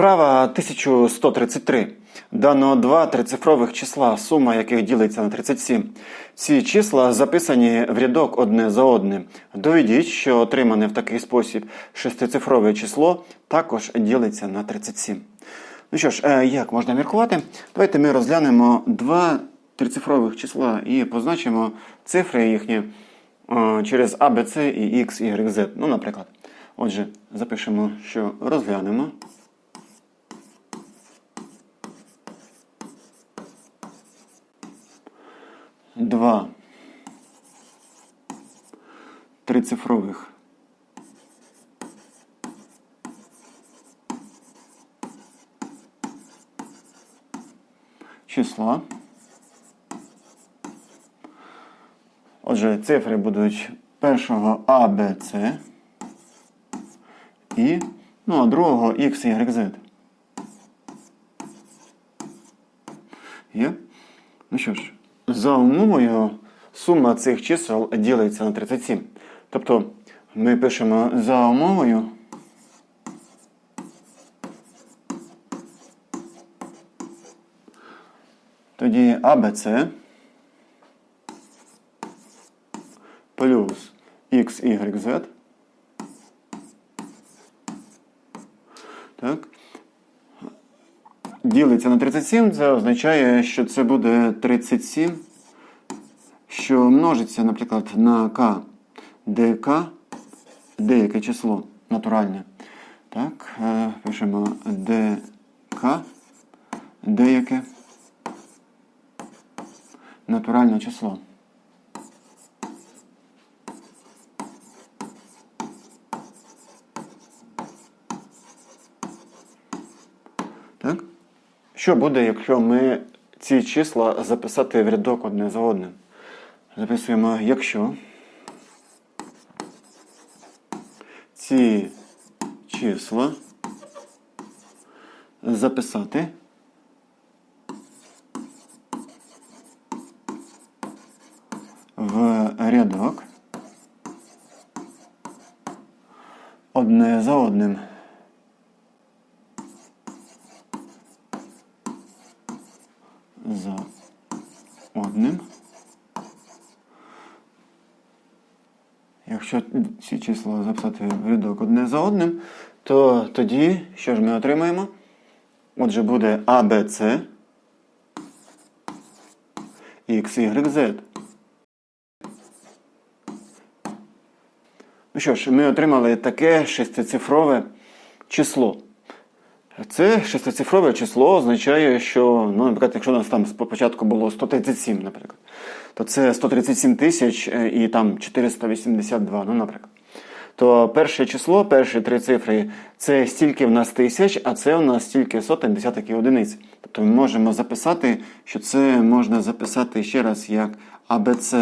Вправа 1133. Дано два трицифрових числа, сума яких ділиться на 37. Ці числа записані в рядок одне за одним. Доведіть, що отримане в такий спосіб шестицифрове число також ділиться на 37. Ну що ж, е, як можна міркувати? Давайте ми розглянемо два трицифрових числа і позначимо цифри їхні е, через Б, С і X, Y, Z. Ну, наприклад. Отже, запишемо, що розглянемо. Два трицифрових числа. Отже, цифри будуть першого А, Б, С і, ну, а другого X, Y, Z. Є? Ну що ж, за умовою сума цих чисел ділиться на 37. Тобто ми пишемо за умовою. Тоді АБЦ плюс XYZ. Так. Ділиться на 37, це означає, що це буде 37, що множиться, наприклад, на К, де К деяке число натуральне. Так, е, пишемо ДК деяке натуральне число. Так? Що буде, якщо ми ці числа записати в рядок одне за одним? Записуємо, якщо ці числа записати в рядок одне за одним. За одним. Якщо ці числа записати в рядок одне за одним, то тоді що ж ми отримаємо? Отже, буде Б, X, Y, Z. Ну що ж, ми отримали таке шестицифрове число. Це шестицифрове число означає, що, ну, наприклад, якщо у нас там спочатку було 137, наприклад, то це 137 тисяч е, і там 482, ну, наприклад. То перше число, перші три цифри це стільки в нас тисяч, а це у нас стільки сотень, десяток і одиниць. Тобто ми можемо записати, що це можна записати ще раз як АБЦ,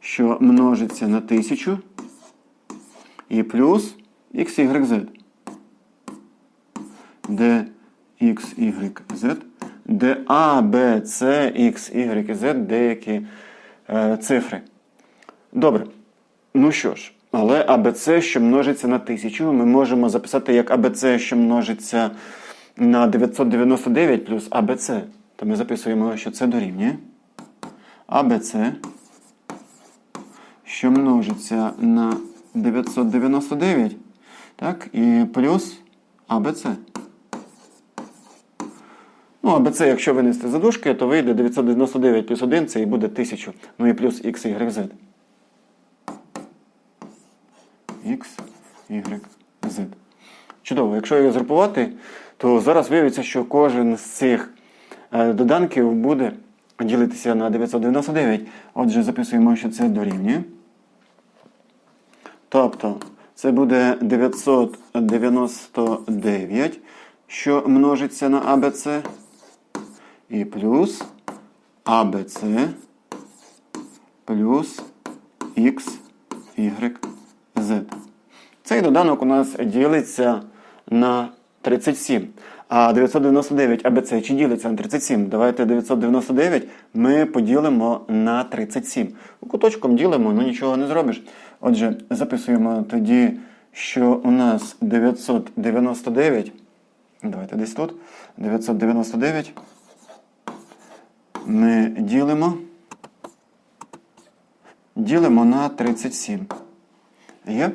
що множиться на тисячу, і плюс XYZ де X, Y, Z, де А, Б, С, X, Y, Z деякі е, цифри. Добре. Ну що ж, але АБЦ, що множиться на 1000, ми можемо записати як АБЦ, що множиться на 999 плюс АБЦ. То ми записуємо, що це дорівнює. АБЦ, що множиться на 999, так, і плюс АБЦ. Ну, АБЦ, якщо винести за дужки, то вийде 999 плюс 1, це і буде 1000. Ну і плюс X, Y, Z. X, Y, Z. Чудово, якщо його згрупувати, то зараз виявиться, що кожен з цих е, доданків буде ділитися на 999. Отже, записуємо, що це дорівнює. Тобто, це буде 999, що множиться на АБЦ. І плюс АБЦ плюс X, Y, Z. Цей доданок у нас ділиться на 37. А 999 АБЦ чи ділиться на 37? Давайте 999 ми поділимо на 37. Куточком ділимо, ну нічого не зробиш. Отже, записуємо тоді, що у нас 999 Давайте десь тут. 999. Ми ділимо. Ділимо на 37. Є?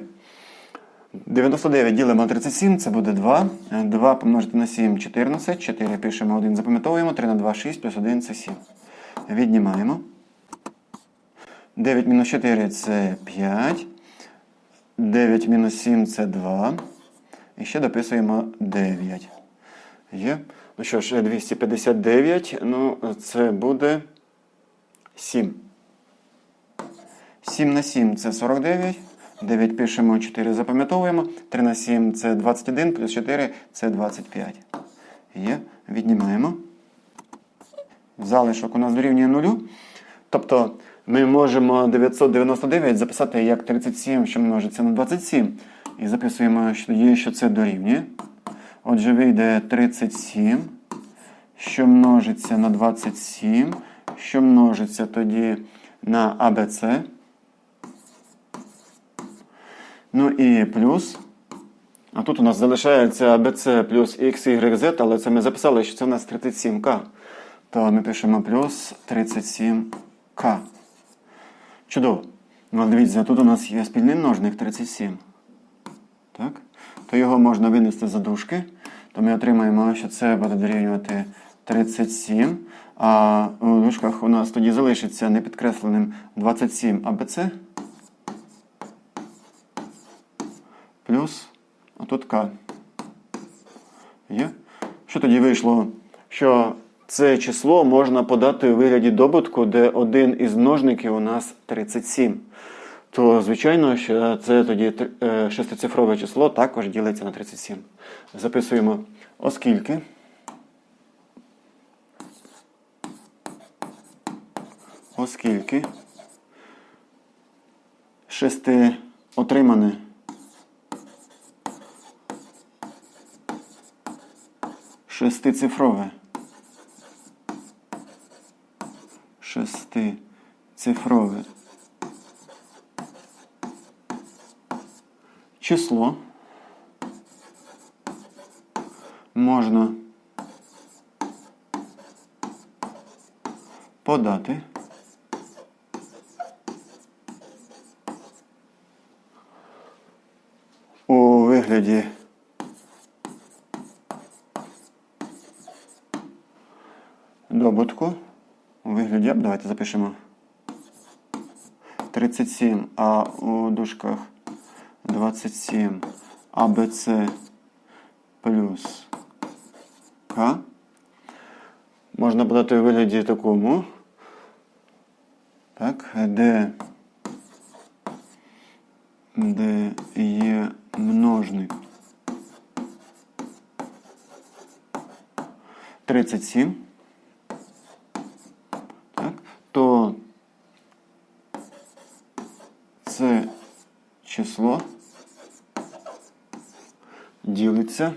99 ділимо на 37, це буде 2. 2 помножити на 7 14. 4 пишемо 1, запам'ятовуємо. 3 на 2 6, плюс 1 це 7. Віднімаємо. 9 мінус 4 це 5. 9 мінус 7 це 2. І ще дописуємо 9. Є. Ну що ж, 259, ну, це буде 7. 7 на 7 це 49. 9 пишемо, 4 запам'ятовуємо. 3 на 7 це 21, плюс 4 це 25. Є. Віднімаємо. Залишок у нас дорівнює 0. Тобто ми можемо 999 записати як 37, що множиться на 27. І записуємо що це дорівнює. Отже, вийде 37, що множиться на 27, що множиться тоді на АБЦ. Ну і плюс. А тут у нас залишається ABC плюс XYZ, але це ми записали, що це у нас 37К. То ми пишемо плюс 37К. Чудово. Ну, дивіться, тут у нас є спільний множник 37. Так? То його можна винести за дужки. То ми отримаємо, що це буде дорівнювати 37. А у дужках у нас тоді залишиться непідкресленим 27 АБЦ. Плюс отут К. Є? Що тоді вийшло? Що це число можна подати у вигляді добутку, де один із множників у нас 37. То, звичайно, що це тоді е, шестицифрове число також ділиться на 37. Записуємо, оскільки. Оскільки шести отримане шестицифрове. Шестицифрове число можна подати. У вигляді добутку у вигляді, давайте запишемо. 37, а у дужках 27 АБЦ плюс К. Можна подати у вигляді такому. Так, де, де є множник 37. Так, то це число ділиться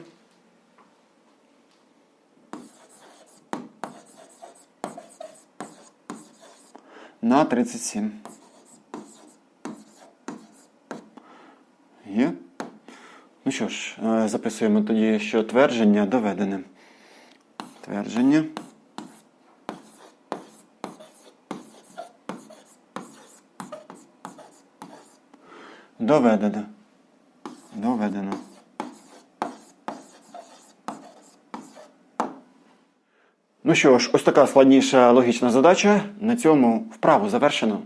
на 37. Є? Ну що ж, е, записуємо тоді, що твердження доведене. Твердження. Доведено. Доведено. Ну що ж, ось така складніша логічна задача. На цьому вправу завершено.